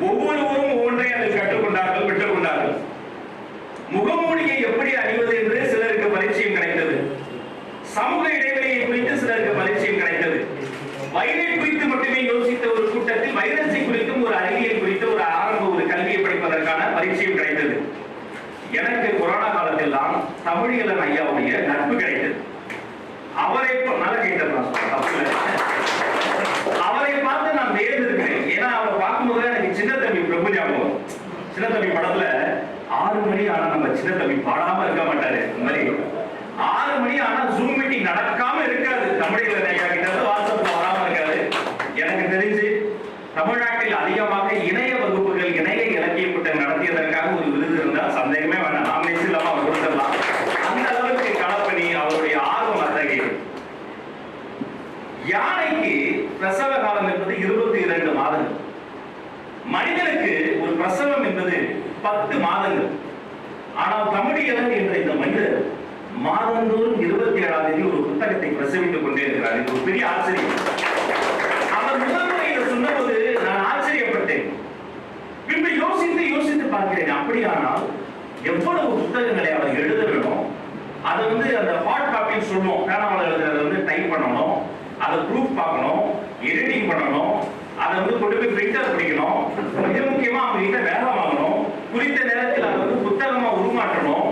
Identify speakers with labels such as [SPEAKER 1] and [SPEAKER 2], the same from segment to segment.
[SPEAKER 1] ஒவ்வொருவரும் ஒவ்வொன்றை அதில் கற்றுக்கொண்டார்கள் பெற்றுக்கொண்டார்கள். முகமூடியை எப்படி அணிவது என்று சிலருக்கு பரிச்சயம் கிடைத்தது. சமூக இடைவெளியை குறித்து சிலருக்கு பரிச்சயம் கிடைத்தது. வயதை குறித்து மட்டுமே யோசித்த ஒரு கூட்டத்தில் வைரஸை குறித்தும் ஒரு அறிவியல் குறித்து ஒரு ஆரம்ப ஒரு கல்வியை படிப்பதற்கான பரிச்சயம் கிடைத்தது. எனக்கு கொரோனா காலத்தெல்லாம் தமிழியலன் ஐயாவுடைய நட்பு கிடைத்தது. அவரை ப- நல்ல அவரை பார்த்து நான் நேர்ந்திருக்கிறேன் ஏன்னா அவரை பார்க்கும்போது எனக்கு சின்ன தம்பி பிரபு ஞாபகம் சின்ன தம்பி படத்துல ஆறு மணி ஆனா நம்ம சின்ன தம்பி பாடாம இருக்க மாட்டாரு. இந்த மாதிரி ஆறு மணி ஆனா ஜூம் மீட்டிங் நடக்காம இருக்காது. தமிழில் ஐயா கிட்ட வாட்ஸ்அப் வராம இருக்காது எனக்கு தெரிஞ்சு தமிழ்நாட்டில் அதிகமாக இணைய வகுப்புகள் இணைய இலக்கிய கூட்டம் நடத்தியதற்காக ஒரு விருது இருந்தால் சந்தேகமே வேண்டாம். நாமினேஷன் இல்லாம அவர் கொடுத்துடலாம். அந்த அளவுக்கு களப்பணி அவருடைய ஆர்வம் அத்தகையது யானைக்கு பிரசவ காலம் என்பது இருபத்தி இரண்டு மாதங்கள். மனிதனுக்கு ஒரு பிரசவம் என்பது பத்து மாதங்கள். ஆனால் தமிழியலன் என்ற இந்த மனிதர் மாதந்தோறும் இருபத்தி ஏழாம் தேதி ஒரு புத்தகத்தை பிரசவித்துக் கொண்டே இருக்கிறார். இது ஒரு பெரிய ஆச்சரியம். அவர் முதன்முறையில் சொன்னபோது நான் ஆச்சரியப்பட்டேன். பின்பு யோசித்து யோசித்து பார்க்கிறேன் அப்படியானால் எவ்வளவு புத்தகங்களை அவர் எழுத வேணும் அதை வந்து அந்த ஹார்ட் காப்பின்னு சொல்லுவோம். பேனாவில் வந்து டைப் பண்ணணும் அதை ப்ரூஃப் பார்க்கணும் எடிட்டிங் பண்ணணும் அதை வந்து கொண்டு போய் பிரிண்டர் பிடிக்கணும். மிக முக்கியமா அவங்க கிட்ட வேலை குறித்த நேரத்தில் அதை வந்து புத்தகமா உருமாற்றணும்.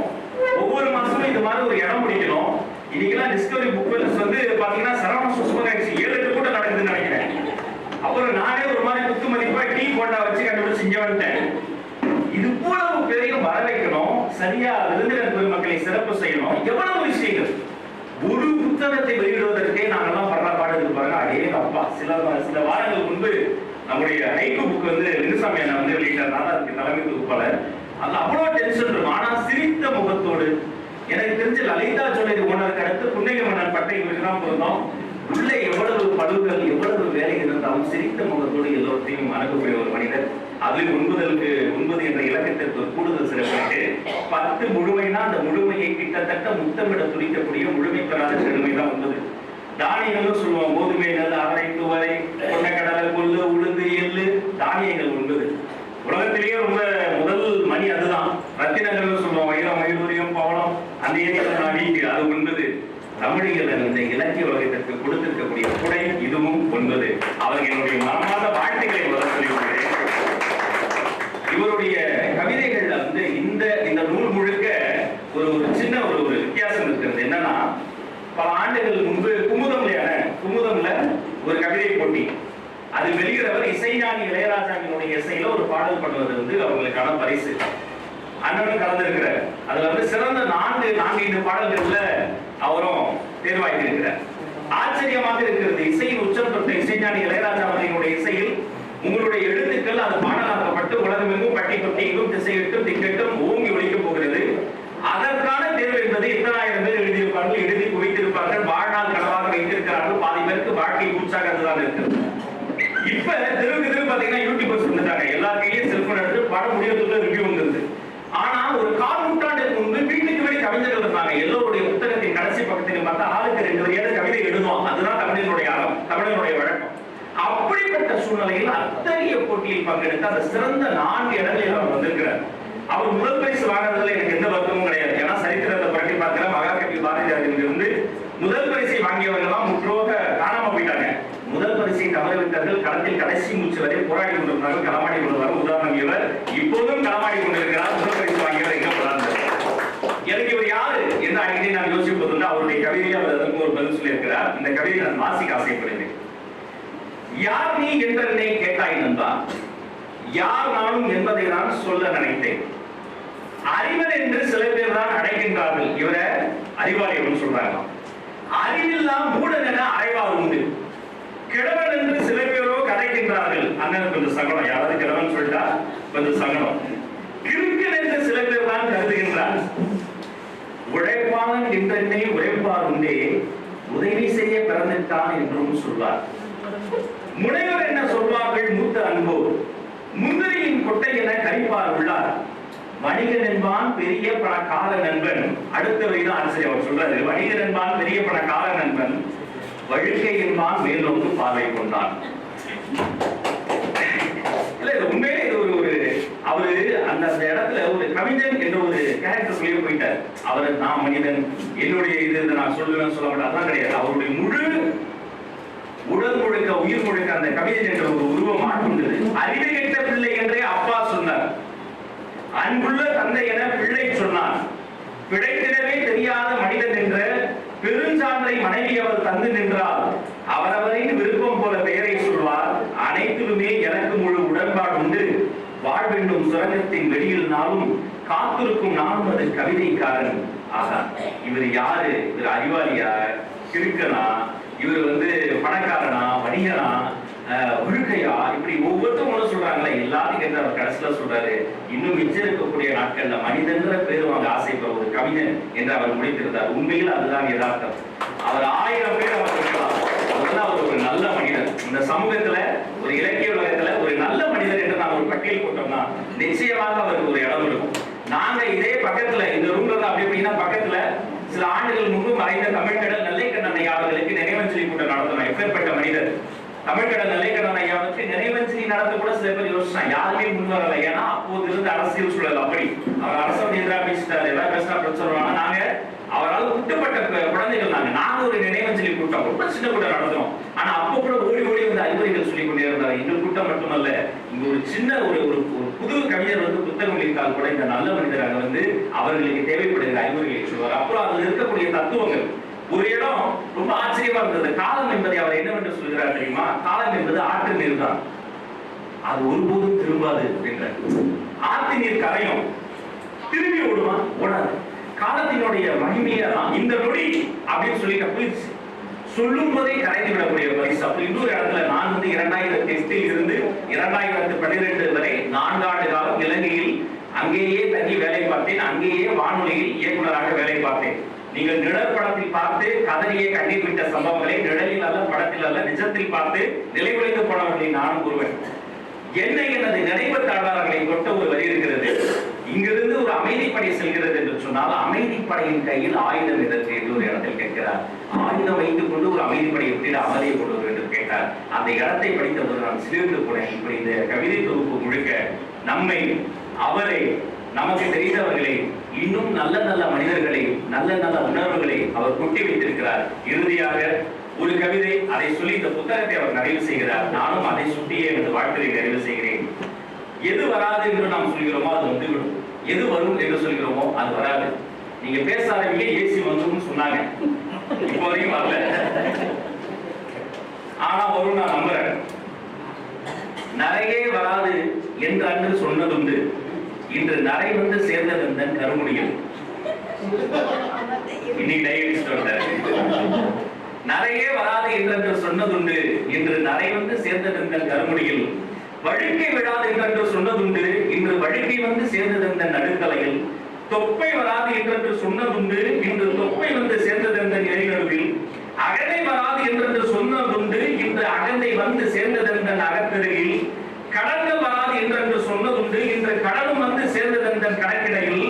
[SPEAKER 1] ஒவ்வொரு மாசமும் இந்த மாதிரி ஒரு இடம் பிடிக்கணும். இன்னைக்கெல்லாம் டிஸ்கவரி புக் வந்து பாத்தீங்கன்னா சரவண சுஸ்மக ஏழு எட்டு கூட நடக்குதுன்னு நினைக்கிறேன். அப்புறம் நானே ஒரு மாதிரி குத்து மதிப்பா டீ போட்டா வச்சு கண்டுபிடிச்சு இங்க வந்துட்டேன். இது இவ்வளவு பேரையும் வர வைக்கணும் சரியா விருந்தினர் பெருமக்களை சிறப்பு செய்யணும். எவ்வளவு விஷயங்கள்? ஒரு புத்தகத்தை வெளியிடுவதற்கே நாங்கெல்லாம் படுற பாடுகள் பாருங்க அடே அப்பா சில சில வாரங்கள் முன்பு நம்முடைய ஹைக்கு புக் வந்து லிங்குசாமி அண்ணா வந்து வெளியிட்டதுனால அதுக்கு தலைமை தொகுப்பாளர். அது அவ்வளவு டென்ஷன் இருக்கும். ஆனா சிரித்த முகத்தோடு எனக்கு தெரிஞ்ச லலிதா ஜுவல்லரி ஓனருக்கு அடுத்து புன்னகை மன்னர் பட்டை இவருக்கு தான் பொருந்தோம் உள்ள எவ்வளவு பழுவுகள் எவ்வளவு வேலை இருந்தாலும் சிரித்த முகத்தோடு எல்லோருத்தையும் அணுகக்கூடிய ஒரு மனிதர். அது உண்பதற்கு உண்பது என்ற இலக்கத்திற்கு ஒரு கூடுதல் சிறப்பு பத்து முழுமைனா அந்த முழுமையை கிட்டத்தட்ட முத்தமிட துடிக்கக்கூடிய முழுமை பெறாத செழுமை தான் உண்பது. தானியங்களும் சொல்லுவோம் கோதுமை நெல் அவரை துவரை கொண்டக்கடலை கொள்ளு உளுந்து எள்ளு தானியங்கள் உண்பது உலகத்திலேயே ரொம்ப முதல் மணி அதுதான் ரத்தினங்கள்னு சொல்லுவோம் வைரம் வைடூரியம் பவளம் அந்த ஏரியாவில் நான் வீட்டு அது உண்பது தமிழிகள் இந்த இலக்கிய உலகத்திற்கு கொடுத்திருக்கக்கூடிய குடை இதுவும் ஒன்பது. அவருக்கு என்னுடைய மனமார்ந்த வாழ்த்துக்களை முதல் சொல்லிவிடுகிறேன். இவருடைய கவிதைகள்ல வந்து இந்த இந்த நூல் முழுக்க ஒரு ஒரு சின்ன ஒரு ஒரு வித்தியாசம் இருக்கிறது. என்னன்னா பல ஆண்டுகள் முன்பு குமுதம்லையான குமுதம்ல ஒரு கவிதை போட்டி. அது வெளியிடவர் இசைஞானி இளையராஜாவினுடைய இசையில ஒரு பாடல் பண்ணுவது வந்து அவங்களுக்கான பரிசு. அண்ணனும் கலந்திருக்கிறார். அதுல வந்து சிறந்த நான்கு நான்கு ஐந்து பாடல்கள்ல அவரும் தேர்வாகியிருக்கிறார். ஆச்சரியமாக இருக்கிறது. இசையின் உச்சம் தொட்ட இசைஞானி இளையராஜா அவர்களுடைய இசையில் உங்களுடைய எழுத்துக்கள் அது பாடலாக்கப்பட்டு உலகமெங்கும் பட்டி தொட்டி எங்கும் திசையிட்டு போட்டியில் பங்கெடுத்து அந்த சிறந்த நான்கு இடங்களில் அவர் வந்திருக்கிறார். அவர் முதல் பரிசு வாங்கினதுல எனக்கு எந்த வருத்தமும் கிடையாது. ஏன்னா சரித்திரத்தை பற்றி பார்க்கிற மகாகவி பாரதியாரில் இருந்து முதல் பரிசை வாங்கியவர்கள்லாம் முற்றோக காணாம போயிட்டாங்க. முதல் பரிசை தவறவிட்டார்கள். களத்தில் கடைசி மூச்சு வரை போராடி கொண்டிருந்தார்கள். களமாடி கொண்டிருந்தார்கள் உதாரணம் இவர். இப்போதும் களமாடி கொண்டிருக்கிறார். முதல் பரிசு வாங்கியவர் எங்க போறாரு எனக்கு இவர் யாரு என்று அடிக்கடி நான் யோசிப்பது அவருடைய கவிதையை அவர் அதற்கு ஒரு பதில் சொல்லியிருக்கிறார். இந்த கவிதையை நான் வாசிக்க ஆசைப்படுகிறேன். யார் நீ என்றென்னை கேட்டாய் நண்பா? யார் நானும் என்பதை நான் சொல்ல நினைத்தேன். அறிவன் என்று சில பேர் தான் அடைகின்றார்கள். இவரை அறிவாளி சொல்றாங்க. அறிவில்லாம் மூடன் என அறைவார் உண்டு. கிழவன் என்று சில பேரோ கதைக்கின்றார்கள். அண்ணன் கொஞ்சம் சங்கடம். யாராவது கிழவன் சொல்லிட்டா கொஞ்சம் சங்கடம். கிறுக்கன் என்று சில பேர் தான் கருதுகின்றார். உழைப்பாளன் என்றென்னை உழைப்பார் உண்டே. உதவி செய்ய பிறந்துட்டான் என்றும் சொல்வார். முனைவர் என்ன சொல்வார்கள்? மூத்த அன்போர் முந்திரியின் கொட்டை என கரிப்பார் உள்ளார். வணிகன் என்பான் பெரிய பணக்கார நண்பன். அடுத்த வரிதான் ஆசிரியர் அவர் சொல்றாரு. வணிகன் என்பான் பெரிய பணக்கார நண்பன். வழுக்கை என்பான் மேல்நோக்கு பார்வை கொண்டான். இல்ல இது உண்மையிலே இது ஒரு அவரு அந்த இடத்துல ஒரு கவிஞன் என்ற ஒரு கேரக்டர் சொல்லி போயிட்டார். அவர் நான் மனிதன். என்னுடைய இது இது நான் சொல்லுவேன் சொல்ல மாட்டேன் அதான் கிடையாது. அவருடைய முழு உடல் முழுக்க உயிர் முழுக்க அந்த கவிதை என்ற ஒரு உருவம் ஆட்கொண்டது அறிவை கெட்ட பிள்ளை என்றே அப்பா சொன்னார். அன்புள்ள தந்தை என பிள்ளை சொன்னார். பிழைத்திடவே தெரியாத மனிதன் என்ற பெருஞ்சான்றை மனைவி அவர் தந்து நின்றால் அவரவரின் விருப்பம் போல பெயரை சொல்வார். அனைத்திலுமே எனக்கு முழு உடன்பாடு உண்டு. வாழ்வென்னும் சுரங்கத்தின் வெளியில் நாளும் காத்திருக்கும் நானும் அது கவிதைக்காரன். ஆகா இவர் யாரு? இவர் அறிவாளியா? கிருக்கனா இவர் வந்து பணக்காரனா வணிகனா ஒழுக்கையா இப்படி ஒவ்வொருத்தவங்களும் சொல்றாங்களே எல்லாரும் கேட்டு அவர் கடைசியில சொல்றாரு இன்னும் மிச்சம் இருக்கக்கூடிய நாட்கள்ல மனிதன்ற பேர் வாங்க ஆசைப்படுற ஒரு கவிஞன் என்று அவர் முடித்திருந்தார். உண்மையில் அதுதான் யதார்த்தம். அவர் ஆயிரம் பேர் அவர் இருக்கலாம் அதனால அவர் ஒரு நல்ல மனிதர் இந்த சமூகத்துல ஒரு இலக்கிய உலகத்துல ஒரு நல்ல மனிதன் என்று நாம் ஒரு பட்டியல் போட்டோம்னா நிச்சயமாக அவருக்கு ஒரு இடம் இருக்கும். நாங்க இதே பக்கத்துல இந்த ரூம்ல அப்படி அப்படின்னா பக்கத்துல சில ஆண்டுகள் முன்பு மறைந்த தமிழ்கடல் நெல்லைக்கண்ணன் கண்ணன் அவர்களுக்கு நடத்தணும் மனிதர் தமிழ்கடல் நிலைக்கடன் நெல்லைக்கண்ணன் ஐயாவுக்கு நினைவஞ்சலி நடத்த கூட சில பேர் யோசிச்சான் யாருமே முன் வரல. ஏன்னா அப்போது இருந்த அரசியல் சூழல் அப்படி. அவர் அரசு எதிராக பேசிட்டாரு. ஏதாவது பேசினா பிரச்சனை நாங்க அவரால் குட்டப்பட்ட குழந்தைகள் நாங்க. நாங்க ஒரு நினைவஞ்சலி கூட்டம். ரொம்ப சின்ன கூட்டம் நடத்துறோம் ஆனா அப்போ கூட ஓடி ஓடி வந்து அறிவுரைகள் சொல்லி கொண்டே இருந்தார். எங்கள் கூட்டம் மட்டுமல்ல இங்க ஒரு சின்ன ஒரு ஒரு புது கவிஞர் வந்து புத்தகம் எழுதினால் கூட இந்த நல்ல மனிதராக வந்து அவர்களுக்கு தேவைப்படுகிற அறிவுரைகளை சொல்வார். அப்புறம் அதில் இருக்கக்கூடிய தத்துவங்கள். ஒரு இடம் ரொம்ப ஆச்சரியமா இருந்தது. காலம் என்பதை அவர் என்னவென்று சொல்கிறார் தெரியுமா? காலம் என்பது ஆற்று நீர் தான். அது ஒருபோதும் திரும்பாது அப்படின்ற ஆற்று நீர் கரையும். திரும்பி ஓடுமா? ஓடாது. காலத்தினுடைய மகிமையை தான் இந்த நொடி அப்படின்னு சொல்லி போயிடுச்சு. சொல்லும் போதே கரைந்து விடக்கூடிய பரிசு. அப்படி இன்னொரு இடத்துல நான் வந்து இரண்டாயிரத்தி எட்டில் இருந்து இரண்டாயிரத்து பன்னிரெண்டு வரை நான்காண்டு காலம் இலங்கையில் அங்கேயே தங்கி வேலை பார்த்தேன். அங்கேயே வானொலியில் இயக்குனராக வேலை பார்த்தேன். நீங்கள் நிழல் படத்தில் பார்த்து கதறியை கண்ணீர் விட்ட சம்பவங்களை நிழலில் அல்ல படத்தில் அல்ல நிஜத்தில் பார்த்து நிலைகுலைந்து போனவர்களை நானும் கூறுவேன் என்னை எனது நினைவு தாழ்வார்களை கொட்ட ஒரு வரி இருக்கிறது. இங்கிருந்து ஒரு அமைதிப்படை செல்கிறது என்று சொன்னால் அமைதிப்படையின் கையில் ஆயுதம் எதற்கு என்று ஒரு இடத்தில் கேட்கிறார். ஆயுதம் வைத்துக் கொண்டு ஒரு அமைதிப்படை எப்படி அமலையை கொள்வது என்று கேட்டார். அந்த இடத்தை படித்த போது நான் சிலிர்ந்து போனேன். இப்படி இந்த கவிதை தொகுப்பு முழுக்க நம்மை அவரை நமக்கு தெரிந்தவர்களை இன்னும் நல்ல நல்ல மனிதர்களை நல்ல நல்ல உணர்வுகளை அவர் கொட்டி வைத்திருக்கிறார். இறுதியாக ஒரு கவிதை அதை சொல்லி இந்த புத்தகத்தை அவர் நிறைவு செய்கிறார். நானும் அதை சுட்டியே எனது வாழ்க்கையை நிறைவு செய்கிறேன். எது வராது என்று நாம் சொல்கிறோமோ அது வந்துவிடும். எது வரும் என்று சொல்கிறோமோ அது வராது. நீங்க பேச ஆரம்பிக்க ஏசி வந்துடும் சொன்னாங்க. இப்போ வரைக்கும் வரல. ஆனா வரும் நான் நம்புறேன். நிறைய வராது என்று அன்று சொன்னதுண்டு. இன்று நரை வந்து சேர்ந்ததன் கருமுடியும் இன்னைக்கு நரையே வராது என்றென்று சொன்னதுண்டு. இன்று நரை வந்து சேர்ந்ததெந்தன் கருமுடியில் வழுக்கை விடாது என்றென்று சொன்னதுண்டு. இன்று வழுக்கை வந்து சேர்ந்ததெந்தன் நடுக்கலையில். தொப்பை வராது என்றென்று சொன்னதுண்டு. இன்று தொப்பை வந்து சேர்ந்ததெந்தன் எரிநடுவில் அகந்தை வராது என்றென்று சொன்னதுண்டு. இன்று அகந்தை வந்து சேர்ந்ததெந்தன் அகத்தருகில் கடன்கள் வராது என்றென்று சொன்னதுண்டு. இன்று கடனும் வந்து கணக்கிடையில்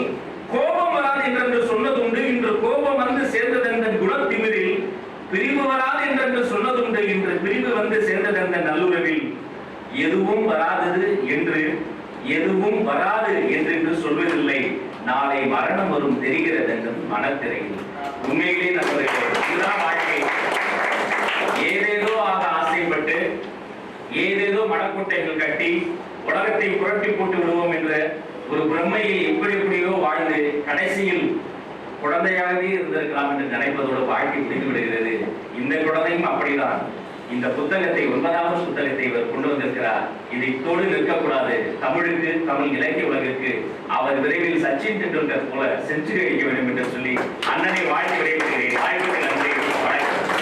[SPEAKER 1] கோபம் வராது என்றென்று சொன்னதுண்டு இன்று கோபம் வந்து சேர்ந்ததெந்தன் குணத்திமிரில் பிரிவு வராது என்றென்று சொன்னதுண்டு இன்று பிரிவு வந்து சேர்ந்ததெந்த நல்லுறவில். எதுவும் வராதது என்று எதுவும் வராது என்று சொல்வதில்லை. நாளை மரணம் வரும் தெரிகிறது என்று மனத்திரையில். உண்மையிலே நம்மளுக்கு இதுதான் வாழ்க்கை. ஏதேதோ ஆக ஆசைப்பட்டு ஏதேதோ மனக்குட்டைகள் கட்டி உலகத்தை புரட்டி போட்டு விடுவோம் என்று ஒரு பிரம்மையில் எப்படி எப்படியோ வாழ்ந்து கடைசியில் குழந்தையாகவே இருந்திருக்கலாம் என்று நினைப்பதோடு வாழ்க்கை முடிந்து விடுகிறது இந்த குழந்தையும் அப்படிதான். இந்த புத்தகத்தை ஒன்பதாவது புத்தகத்தை இவர் கொண்டு வந்திருக்கிறார். இதை தோடு நிற்கக்கூடாது. தமிழுக்கு தமிழ் இலக்கிய உலகிற்கு. அவர் விரைவில் சச்சின் டெண்டுல்கர் போல செஞ்சுரி அடிக்க வேண்டும் என்று சொல்லி அண்ணனை வாழ்த்து விடைபெறுகிறேன்.